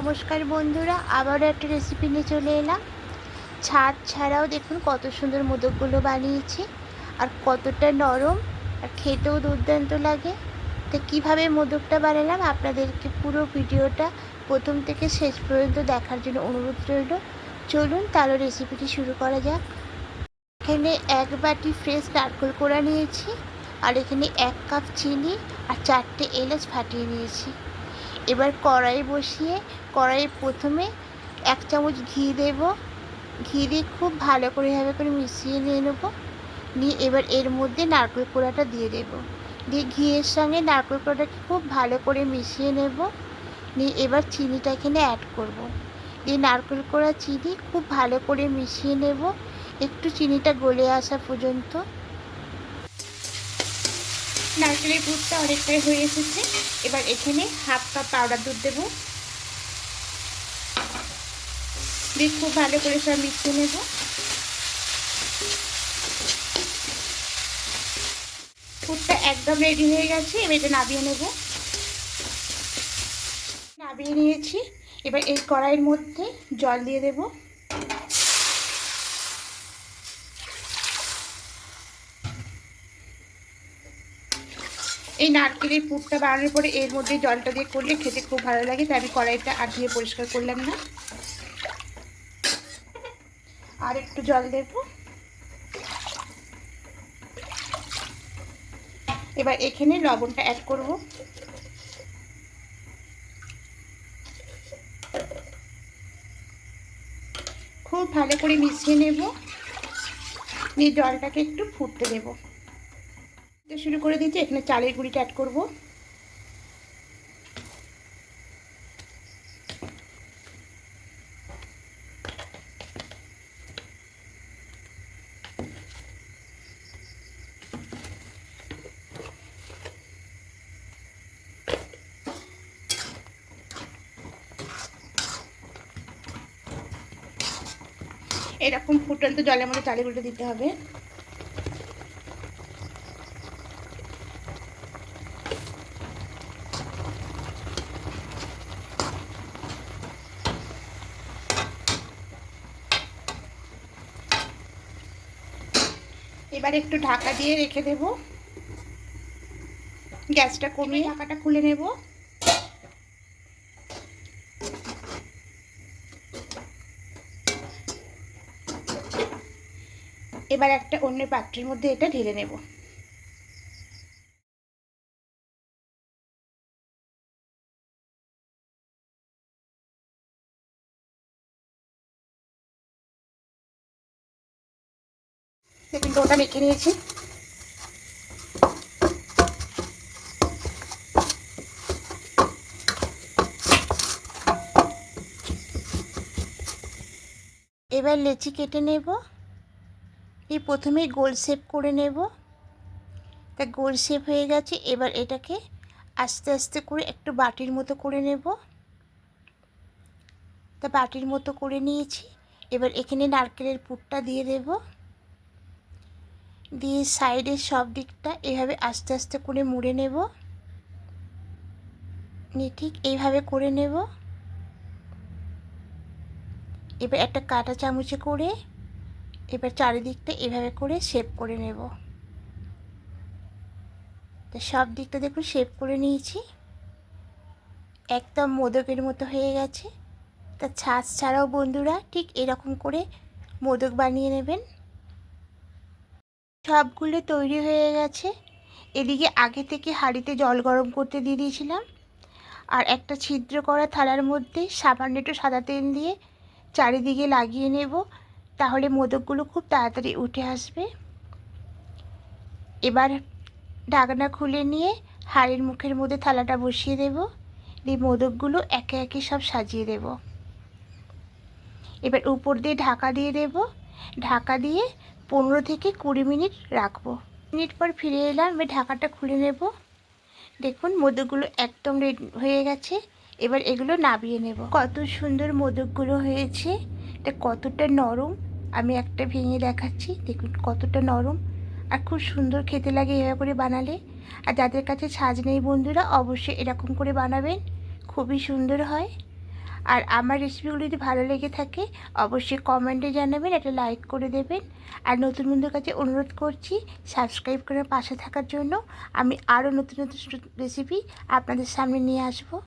নমস্কার বন্ধুরা, আবারও একটা রেসিপি নিয়ে চলে এলাম। ছাদ ছাড়াও দেখুন কত সুন্দর মোদকগুলো বানিয়েছি, আর কতটা নরম আর খেতেও দুর্দান্ত লাগে। তো কীভাবে মোদকটা বানালাম আপনাদেরকে পুরো ভিডিওটা প্রথম থেকে শেষ পর্যন্ত দেখার জন্য অনুরোধ রইল। চলুন তাহলে রেসিপিটি শুরু করা যাক। এখানে এক বাটি ফ্রেশ নারকোল কোড়া নিয়েছি, আর এখানে এক কাপ চিনি আর চারটে এলাচ ফাটিয়ে নিয়েছি। এবার কড়াই বসিয়ে কড়াই প্রথমে এক চামচ ঘি দেব। ঘি দিয়ে খুব ভালো করে এভাবে করে মিশিয়ে নিয়ে নেব। নিয়ে এবার এর মধ্যে নারকেল কোড়াটা দিয়ে দেব। দিয়ে ঘিয়ের সঙ্গে নারকেল কোড়াটাকে খুব ভালো করে মিশিয়ে নেব। নিয়ে এবার চিনিটা এখানে অ্যাড করব। দিয়ে নারকেল কোড়া চিনি খুব ভালো করে মিশিয়ে নেব। একটু চিনিটা গলে আসা পর্যন্ত। নারকেলের দুধটা অনেকটাই হয়ে এসেছে। এবার এখানে হাফ কাপ পাউডার দুধ দেবো। দিয়ে খুব ভালো করে সব মিশিয়ে নেব। দুধটা একদম রেডি হয়ে গেছে, এবার এটা নাবিয়ে নেব। নাবিয়ে নিয়েছি। এবার এই কড়াইয়ের মধ্যে জল দিয়ে দেবো। এই নারকেলের পুরটা বানানোর পরে এর মধ্যে জলটা দিয়ে করলে খেতে খুব ভালো লাগে, তাই আমি কড়াইটা আর ধুয়ে পরিষ্কার করলাম না। আর একটু জল দেব। এবার এখানে লবণটা অ্যাড করব। খুব ভালো করে মিশিয়ে নেব। নিয়ে জলটাকে একটু ফুটতে দেবো। শুরু করে দিয়েছি, এখানে চালের গুঁড়িটা অ্যাড করব। এরকম ফুটন্ত জলের মধ্যে চালের গুঁড়িটা দিতে হবে। এবার একটু ঢাকা দিয়ে রেখে দেব। গ্যাসটা কমিয়ে ঢাকাটা খুলে নেব। এবার একটা অন্য পাত্রের মধ্যে এটা ঢেলে নেব। মেখে নিয়েছি। এবার লেচি কেটে নেব। এই প্রথমেই গোল শেপ করে নেব। তা গোল শেপ হয়ে গেছে, এবার এটাকে আস্তে আস্তে করে একটু বাটির মতো করে নেব। তা বাটির মতো করে নিয়েছি। এবার এখানে নারকেলের পুরটা দিয়ে দেবো। দিয়ে সাইডের সব দিকটা এভাবে আস্তে আস্তে করে মুড়ে নেব। নিয়ে ঠিক এইভাবে করে নেব। এবার একটা কাটা চামচে করে এবার চারিদিকটা এভাবে করে শেপ করে নেব। তো সব দিকটা দেখুন শেপ করে নিয়েছি। একদম মোদকের মতো হয়ে গেছে। তা ছাঁচ ছাড়াও বন্ধুরা ঠিক এরকম করে মোদক বানিয়ে নেবেন। সবগুলো তৈরি হয়ে গেছে। এদিকে আগে থেকে হাঁড়িতে জল গরম করতে দিয়ে দিয়েছিলাম। আর একটা ছিদ্র করা থালার মধ্যে সামান্য একটু সাদা তেল দিয়ে চারিদিকে লাগিয়ে নেব, তাহলে মোদকগুলো খুব তাড়াতাড়ি উঠে আসবে। এবার ঢাকনা খুলে নিয়ে হাড়ির মুখের মধ্যে থালাটা বসিয়ে দেব। দিয়ে মোদকগুলো একে একে সব সাজিয়ে দেব। এবার উপর দিয়ে ঢাকা দিয়ে দেব। ঢাকা দিয়ে পনেরো থেকে কুড়ি মিনিট রাখব। মিনিট পর ফিরে এলাম, এবার ঢাকাটা খুলে নেব। দেখুন, মোদকগুলো একদম রেডি হয়ে গেছে। এবার এগুলো নাবিয়ে নেব। কত সুন্দর মোদকগুলো হয়েছে। এটা কতটা নরম, আমি একটা ভেঙে দেখাচ্ছি। দেখুন, কতটা নরম। আর খুব সুন্দর খেতে লাগে এভাবে করে বানালে। আর যাদের কাছে ছাজ নেই বন্ধুরা, অবশ্যই এরকম করে বানাবেন। খুবই সুন্দর হয়। আর আমার রেসিপিগুলো যদি ভালো লেগে থাকে, অবশ্যই কমেন্টে জানাবেন, একটা লাইক করে দেবেন। আর নতুন বন্ধুর কাছে অনুরোধ করছি সাবস্ক্রাইব করে পাশে থাকার জন্য। আমি আরও নতুন নতুন রেসিপি আপনাদের সামনে নিয়ে আসব।